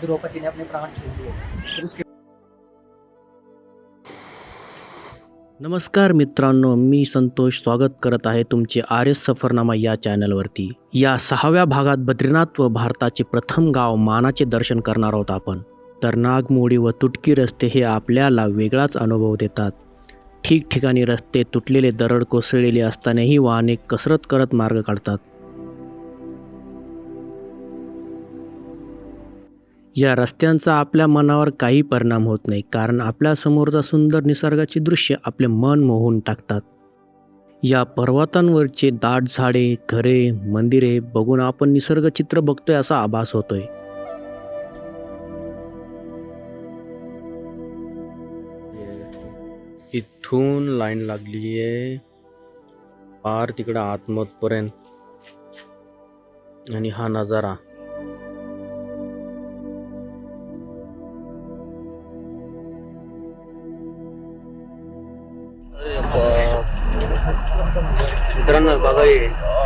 द्रौपदी ने अपने प्राण छोड़ दिए फिर उसके नमस्कार मित्रांनो मी संतोष स्वागत करत आहे तुमचे आर्य सफरनामा या चॅनलवरती. या सहाव्या भागात बद्रीनाथ व भारताचे प्रथम गाव मानाचे दर्शन करणार आहोत आपण. तर नागमोडी व तुटकी रस्ते हे आपल्याला वेगळाच अनुभव देतात. ठिकठिकाणी रस्ते तुटलेले दरड कोसळलेले असतानाही वाहने कसरत करत मार्ग काढतात. या रस्त्यांचा आपल्या मनावर काही परिणाम होत नाही कारण आपल्यासमोरचा सुंदर निसर्गाचे दृश्य आपले मन मोहून टाकतात. या पर्वतांवरचे दाट झाडे घरे मंदिरे बघून आपण निसर्गचित्र बघतोय असा आभास होतोय. इथून लाईन लागली आहे पार तिकडं आतमतपर्यंत आणि हा नजारा. मित्रांनो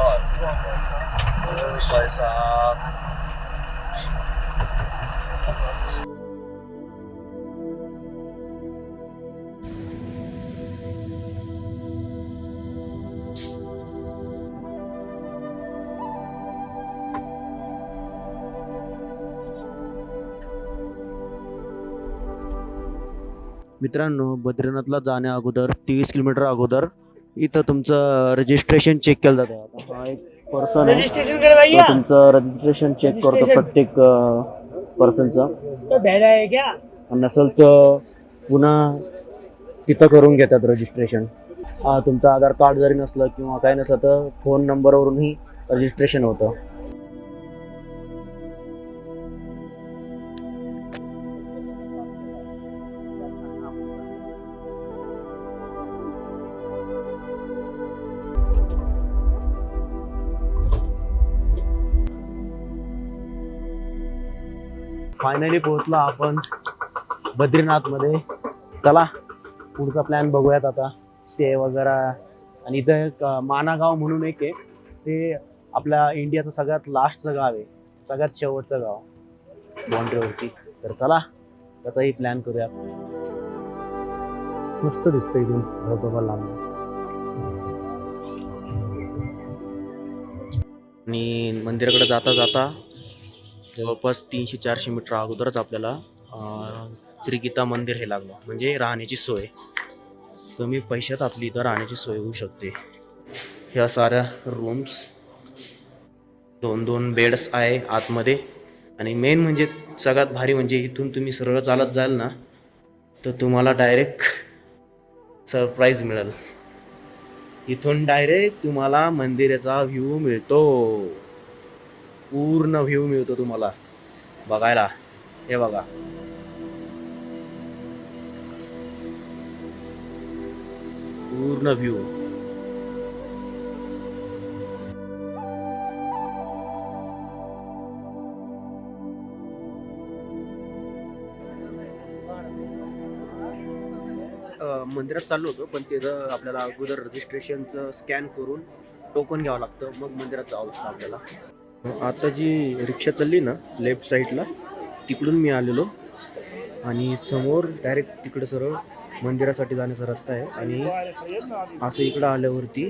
मित्रांनो बद्रीनाथला जाण्या अगोदर तीस किलोमीटर अगोदर इथं तुमचं रजिस्ट्रेशन चेक केलं जातं. आता हा एक पर्सन आहे. रजिस्ट्रेशन करे तो भैया तुमचं रजिस्ट्रेशन चेक करतो Registration. प्रत्येक पर्सनचं तो है क्या? नसेल तर पुन्हा तिथं करून घेतात रजिस्ट्रेशन तुमचं आधार कार्ड जरी नसलं किंवा काही नसलं तर फोन नंबरवरूनही रजिस्ट्रेशन होतं. फायनली पोहोचलो आपण बद्रीनाथमध्ये. चला पुढचा प्लॅन बघूयात आता. स्टे वगैरे. आणि इथं एक मानागाव म्हणून एक आहे. ते आपल्या इंडियाचं सगळ्यात लास्टचं गाव आहे. सगळ्यात शेवटचं गाव. बाउंड्रीवरती तर चला त्याचाही प्लॅन करूया मस्त दिसतं इथून. धबधबा लांब. आणि मंदिराकडे जाता जाता जवळपास तीनशे चारशे मीटर अगोदरच आपल्याला श्रीगीता श्री गीता मंदिर हे लागलं. म्हणजे राहण्याची सोय. कमी पैशात आपली इथं राहण्याची सोय होऊ शकते. ह्या साऱ्या रूम्स दोन दोन बेड्स आहे आतमध्ये. आणि मेन म्हणजे सगळ्यात भारी म्हणजे इथून तुम्ही सरळ चालत जाल ना तर तुम्हाला डायरेक्ट सरप्राईज मिळेल. इथून डायरेक्ट तुम्हाला मंदिराचा व्ह्यू मिळतो. पूर्ण व्ह्यू मिळतो तुम्हाला. बघायला. हे बघा. पूर्ण व्ह्यू मंदिरात चाललो होतो पण तिथं आपल्याला अगोदर रजिस्ट्रेशनचं स्कॅन करून टोकन घ्यावं लागतं. मग मंदिरात जावं लागतं आपल्याला. आता जी रिक्षा चालली ना लेफ्ट साईडला तिकडून मी आलेलो. आणि समोर डायरेक्ट तिकडं सरळ मंदिरासाठी जाण्याचा रस्ता आहे. आणि असं इकडं आल्यावरती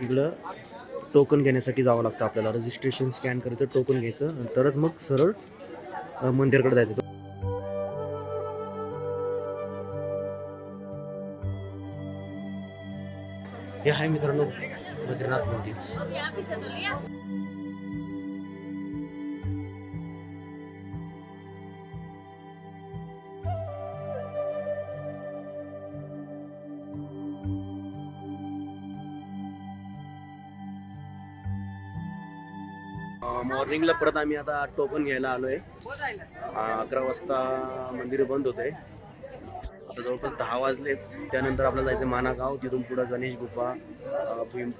इकडं टोकन घेण्यासाठी जावं लागतं आपल्याला. रजिस्ट्रेशन स्कॅन करायचं टोकन घ्यायचं तरच मग सरळ अ, मंदिराकडे जायचं. हे आहे मित्रांनो बद्रीनाथ मंदिर. मॉर्निंगला परत आम्ही आता टोकन घ्यायला आलोय. अकरा वाजता मंदिर बंद होते आता जवळपास दहा वाजले. त्यानंतर आपल्याला जायचं मानागाव. तिथून पुढं गणेश गुफा भीम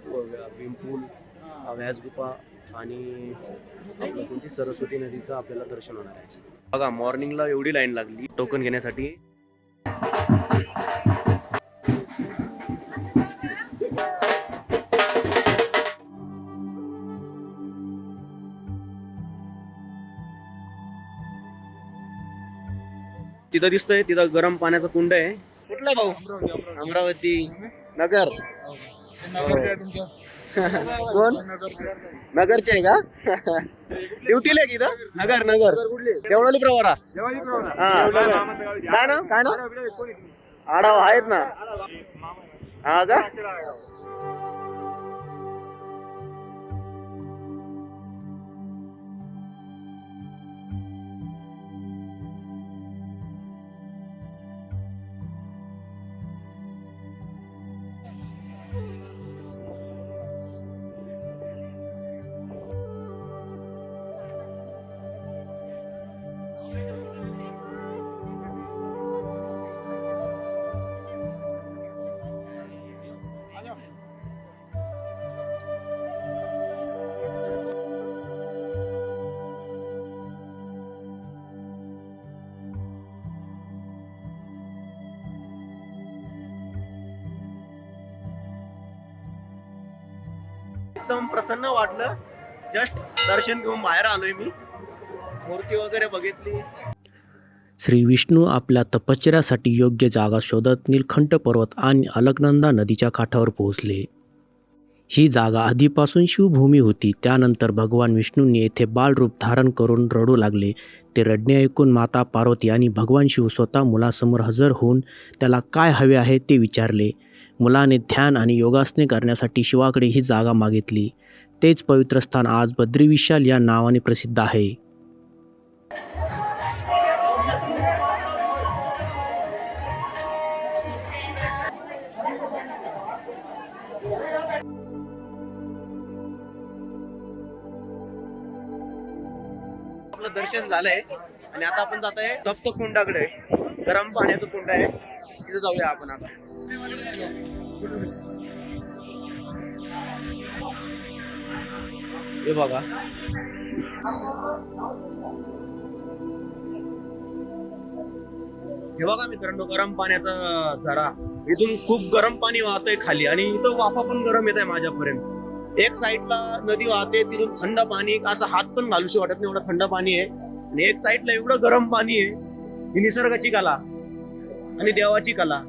भीमपूल व्यास गुफा आणि कोणती सरस्वती नदीचं आपल्याला दर्शन होणार आहे. बघा मॉर्निंगला एवढी लाईन लागली टोकन घेण्यासाठी. तिथं दिसतंय तिथं गरम पाण्याचं कुंड आहे. कुठला भाऊ अमरावती नगर. कोण? नगरचे आहे का? ड्युटीला आहे की इथं? नगर नगर. देवळाली प्रवारा. हा काय ना काय ना आडाव आहेत ना. हा का? एकदम प्रसन्न वाटलं. जस्ट दर्शन घेऊन बाहेर आलोय मी. मूर्ती वगैरे बघितली. श्री विष्णू आपल्या तपश्चर्यासाठी योग्य जागा शोधत नीलखंठ पर्वत आणि अलकनंदा नदीच्या काठावर पोहोचले. ही जागा आधीपासून शिवभूमी होती. त्यानंतर भगवान विष्णूंनी येथे बालरूप धारण करून रडू लागले. ते रडणे ऐकून माता पार्वती आणि भगवान शिव स्वतः मुलासमोर हजर होऊन त्याला काय हवे आहे ते विचारले. मुलाने ध्यान आणि योगासने करण्यासाठी शिवाकडे ही जागा मागितली. तेच पवित्र स्थान आज बद्रीविशाल या नावाने प्रसिद्ध आहे. आपलं दर्शन झालंय. आणि आता आपण जात आहे तप्त कुंडाकडे गरम पाण्याचं कुंड आहे. तिथे जाऊया आपण आता. हे बघा. हे बघा मित्रांनो गरम पाण्याचा झरा. इथून खूप गरम पाणी वाहतंय खाली आणि इथं वाफा पण गरम येत आहे माझ्यापर्यंत. एक साईडला नदी वाहते तिथून थंड पाणी असं हात पण घालूशी वाटत नाही एवढं थंड पाणी आहे. आणि एक साईडला एवढं गरम पाणी आहे ही निसर्गाची कला आणि देवाची कला.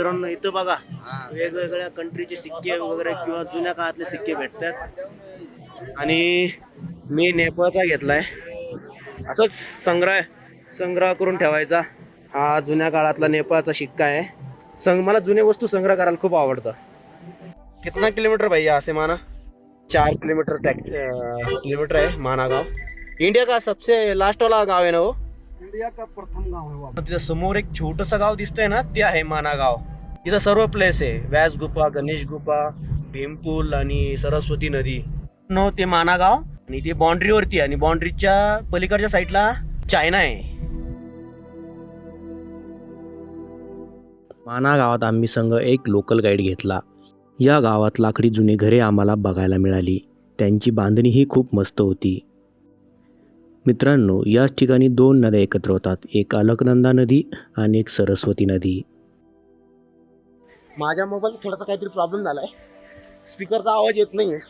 मित्रांनो इथं बघा वेगवेगळ्या कंट्रीचे सिक्के वगैरे किंवा जुन्या काळातले सिक्के भेटतात. आणि मी नेपाळचा घेतलाय. असंच संग्रह संग्रह करून ठेवायचा. हा जुन्या काळातला नेपाळचा शिक्का आहे. संग मला जुने वस्तू संग्रह करायला खूप आवडतं. कितना किलोमीटर भैया असे माना? चार किलोमीटर टॅक किलोमीटर आहे माना गाव इंडिया का सबसे लास्ट वाला गाव आहे ना हो इंडिया का प्रथम गाव है तिथं समोर एक छोटस गाव दिसतंय ना ते आहे माना गाव. तिथं सर्व प्लेस आहे. व्यास गुफा गणेश गुफा भीमपूल आणि सरस्वती नदी. नो ते माना गाव आणि ते बाउंड्रीवरती आहे आणि बाउंड्रीच्या पलीकडच्या साईडला चायना आहे. माना गावात आम्ही संघ एक लोकल गाईड घेतला. या गावात लाकडी जुनी घरे आम्हाला बघायला मिळाली. त्यांची बांधणीही खूप मस्त होती. मित्रांनो याच ठिकाणी दोन नद्या एकत्र होतात. एक अलकनंदा नदी आणि एक सरस्वती नदी. माझ्या मोबाईल थोडासा काहीतरी प्रॉब्लेम झालाय. स्पीकरचा आवाज येत नाही आहे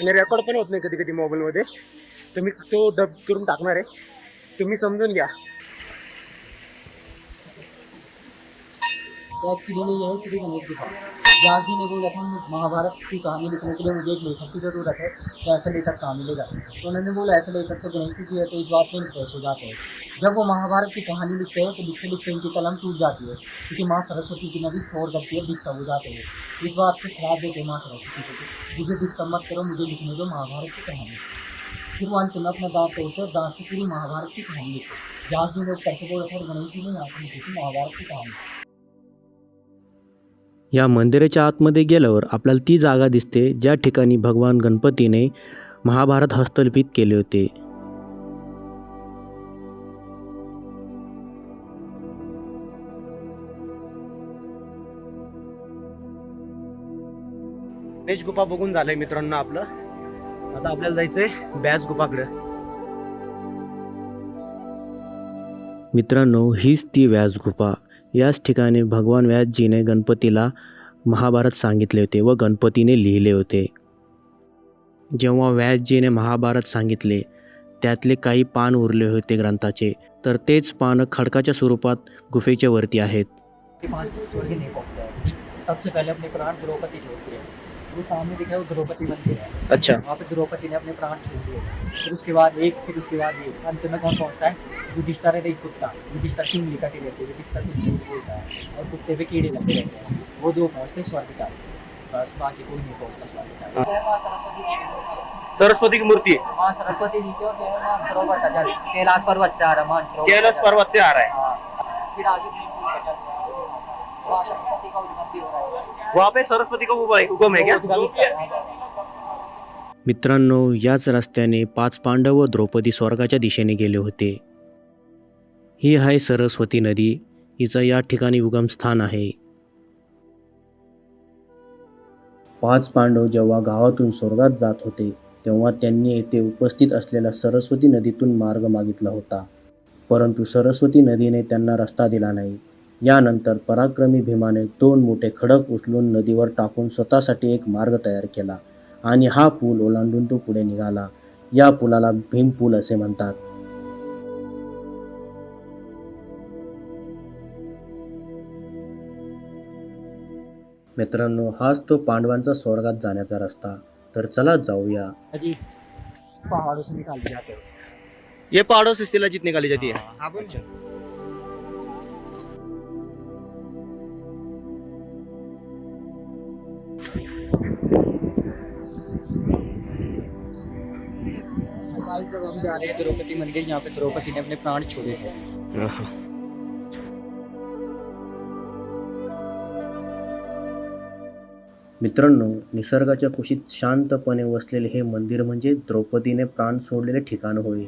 आणि रेकॉर्ड पण होत नाही कधी कधी मोबाईलमध्ये. तर मी तो डब करून टाकणार आहे. तुम्ही समजून घ्या. तो एक्चुअली में यही श्री गणेश गुफा व्यास जी ने बोला था, महाभारत की कहानी लिखने के लिए मुझे एक लेखक की ज़रूरत है तो ऐसा लेखक कहाँ मिलेगा? तो उन्होंने बोला, ऐसा लेखक तो गणेश जी है तो इस बात में इंप्रेस हो जाते हैं। जब वो महाभारत की कहानी लिखते हैं तो लिखते लिखते उनकी कलम टूट जाती है, क्योंकि माँ सरस्वती की नदी शोर करती है डिस्टर्ब हो जाते हैं। इस बात पे श्राप देते हैं माँ सरस्वती को मुझे डिस्टर्ब मत करो, मुझे लिखने दो महाभारत की कहानी। फिर वो अंत अपना दांत तोड़ते हैं दांत से पूरी महाभारत की कहानी लिखते। व्यास जी ने उत्तर से बोला था और गणेश जी ने यहाँ पर लिखी थी महाभारत की कहानी। या मंदिराच्या आतमध्ये गेल्यावर आपल्याला ती जागा दिसते ज्या ठिकाणी भगवान गणपतीने महाभारत हस्तलिखित केले होते. गणेश गुफा बघून झालंय मित्रांनो आपलं. आता आपल्याला जायचंय बॅस गुफाकडे. मित्रांनो हीच ती व्यास गुफा. याच ठिकाणी भगवान व्यासजीने गणपतीला महाभारत सांगितले होते व गणपतीने लिहिले होते. जेव्हा व्यासजीने महाभारत सांगितले त्यातले काही पान उरले होते ग्रंथाचे तर तेच पानं खडकाच्या स्वरूपात गुफेच्या वरती आहेत. सबसे पहले अपने प्राण द्रौपदी छोड़ती है वो सामने दिखा है वो द्रौपदी मंदिर है। अच्छा। वहाँ पे द्रौपदी ने अपने प्राण छोड़ दिए। फिर उसके बाद एक फिर उसके बाद एक। अंत में कौन पहुँचता है? युधिष्ठर है एक कुत्ता। युधिष्ठर की उंगली कटी रहती है। युधिष्ठर कुछ झूठ बोलता है और कुत्ते पे कीड़े लगे रहते हैं। वो दो पहुँचते हैं स्वर्ग तक बस बाकी कोई नहीं पहुँचता स्वर्ग तक सरस्वती की- मूर्ति की मूर्ती माँ सरस्वती जी की और सरोवर का जल। कैलाश पर्वत से आ रहा मानसरोवर कैलाश का जल। पर्वत से आ रहा है। हाँ। फिर आगे का जल। सरस्वती का उद्गम भी हो रहा है। वहाँ पे सरस्वती का उगम- है क्या मित्रांनो याच रस्त्याने पाच पांडव व द्रौपदी स्वर्गाच्या दिशेने गेले होते. ही आहे सरस्वती नदी. हिचं या ठिकाणी उगमस्थान आहे. पाच पांडव जेव्हा गावातून स्वर्गात जात होते तेव्हा त्यांनी येथे उपस्थित असलेल्या सरस्वती नदीतून मार्ग मागितला होता. परंतु सरस्वती नदीने त्यांना रस्ता दिला नाही. यानंतर पराक्रमी भीमाने दोन मोठे खडक उचलून नदीवर टाकून स्वतःसाठी एक मार्ग तयार केला आणि हा पूल ओलांडून तो पुढे निघाला. या पुलाला भीम पूल असे म्हणतात. मित्रांनो हाच तो पांडवांचा स्वर्गात जाण्याचा रस्ता. तर चला जाऊया. अजी पहाड़ों से निकाल के जाते हो ये पहाड़ों से शिलाजीत निकाली जाती. है अच्छा। भाई साहब हम जा रहे हैं द्रौपदी मंदिर यहाँ पे द्रौपदी ने अपने प्राण छोड़े थे मित्रांनो निसर्गाच्या कुशीत शांतपणे वसलेले हे मंदिर म्हणजे द्रौपदीने प्राण सोडलेले ठिकाण होय.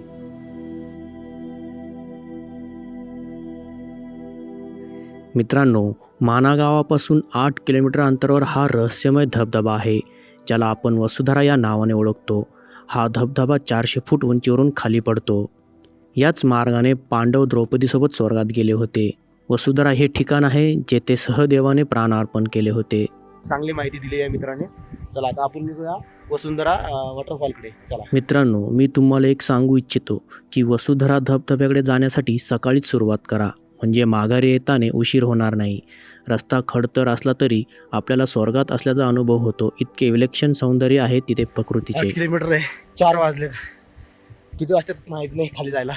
मित्रांनो माना गावापासून आठ किलोमीटर अंतरावर हा रहस्यमय धबधबा आहे ज्याला आपण वसुधारा या नावाने ओळखतो. हा धबधबा चारशे फूट उंचीवरून खाली पडतो. याच मार्गाने पांडव द्रौपदीसोबत स्वर्गात गेले होते. वसुधारा हे ठिकाण आहे जेथे सहदेवाने प्राणार्पण केले होते. चांगली माहिती दिली आहे मित्राने. चला आता आपण निघूया वसुंधरा वॉटरफॉलकडे चला. मित्रांनो मी तुम्हाला एक सांगू इच्छितो की वसुधरा धबधब्याकडे जाण्यासाठी सकाळीच सुरुवात करा. म्हणजे माघारी येताना उशीर होणार नाही. रस्ता खडतर असला तरी आपल्याला स्वर्गात असल्याचा अनुभव होतो. इतके विलक्षण सौंदर्य आहे तिथे प्रकृतीचे. किलोमीटर आहे? चार वाजले किती वाजतात माहीत नाही खाली जायला.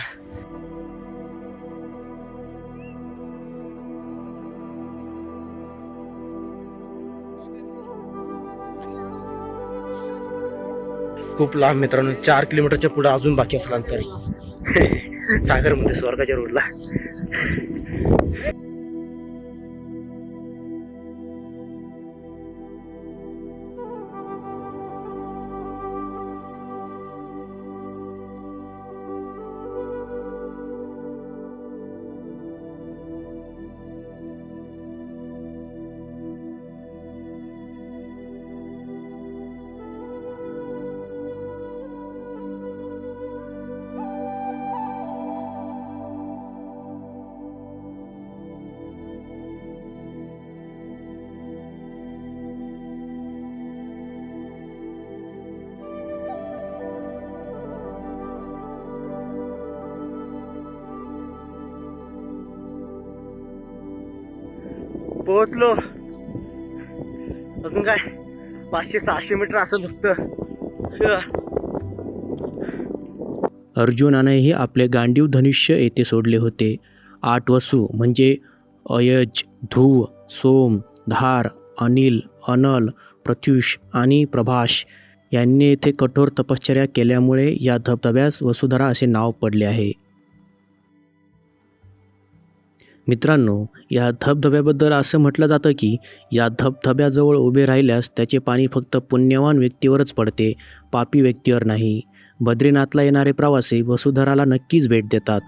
खूप लांब मित्रांनो चार किलोमीटरच्या पुढे अजून बाकी असला अंतर सागरमध्ये स्वर्गाच्या रोडला पोहोचलो. अजून काय? पाचशे सहाशे मीटर असं फक्त अर्जुनानेही आपले गांडीव धनुष्य येथे सोडले होते. आठ वसू म्हणजे अयज ध्रुव सोम धार अनिल अनल प्रत्युष आणि प्रभाष यांनी येथे कठोर तपश्चर्या केल्यामुळे या धबधब्यास वसुधरा असे नाव पडले आहे. मित्रांनो या धबधब्याबद्दल असं म्हटलं जातं की या धबधब्याजवळ उभे राहिल्यास त्याचे पाणी फक्त पुण्यवान व्यक्तीवरच पडते पापी व्यक्तीवर नाही. बद्रीनाथला येणारे प्रवासी वसुधराला नक्कीच भेट देतात.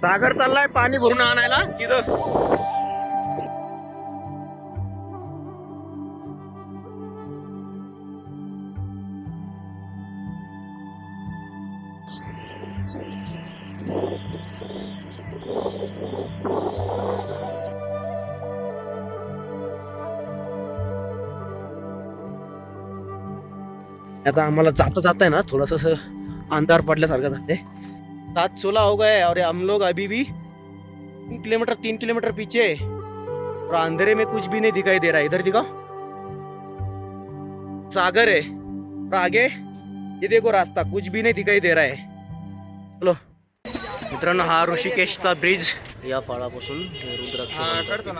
सागर चाललाय पाणी भरून आणायला. तिथं. आता आम्हाला जाता जाता है ना थोड़ा सा अंधार पडल्यासारखं झालंय. सात सोलह हो गए और हम लोग अभी भी तीन किलोमीटर तीन किलोमीटर पीछे और अंधेरे में कुछ भी नहीं दिखाई दे रहा है। इधर दिखा सागर है। और आगे ये देखो रास्ता। कुछ भी नहीं दिखाई दे रहा है। हेलो मित्रांनो हा ऋषिकेश ब्रिज। या फाळापासून रुद्राक्ष